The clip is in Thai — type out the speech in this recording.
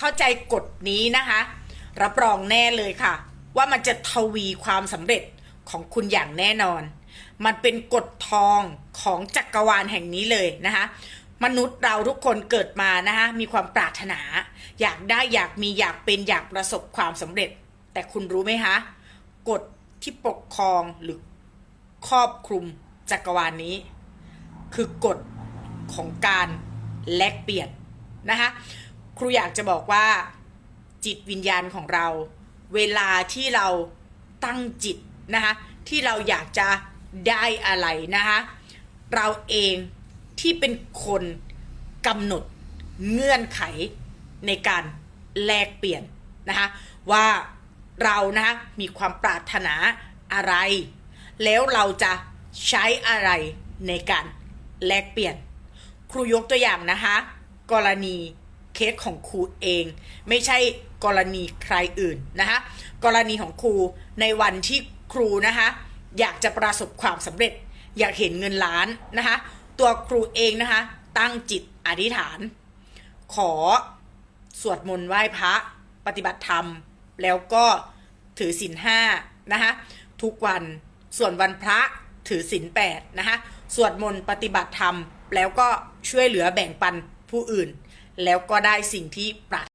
เข้าใจกฎนี้นะคะ รับรองแน่เลยค่ะ ว่ามันจะทวีความสำเร็จของคุณอย่างแน่นอน มันเป็นกฎทองของจักรวาลแห่งนี้เลยนะคะ มนุษย์เราทุกคนเกิดมานะคะมีความปรารถนา อยากได้อยากมีอยากเป็นอยากประสบความสำเร็จ แต่คุณรู้ไหมคะกฎที่ปกครองหรือครอบคลุมจักรวาลนี้ คือกฎของการแลกเปลี่ยนนะคะ ครูอยากจะบอกว่า จิตวิญญาณของเรา เวลาที่เราตั้งจิตนะคะที่เราอยากจะได้อะไรนะคะเราเองที่เป็นคนกำหนดเงื่อนไขในการแลกเปลี่ยนนะคะว่าเรานะคะมีความปรารถนาอะไร แล้วเราจะใช้อะไรในการแลกเปลี่ยน ครูยกตัวอย่างนะคะ กรณี เคสของครูเอง ไม่ใช่กรณีใครอื่นนะคะกรณีของครูในวันที่ครูนะคะอยากจะประสบความสำเร็จ อยากเห็นเงินล้านนะคะตัวครูเองนะคะตั้งจิตอธิษฐาน ขอสวดมนต์ไหว้พระปฏิบัติธรรม แล้วก็ถือศีลห้านะคะทุกวันส่วนวันพระถือศีลแปดนะคะสวดมนต์ปฏิบัติธรรม แล้วก็ช่วยเหลือแบ่งปันผู้อื่น แล้วก็ได้สิ่งที่ปรารถ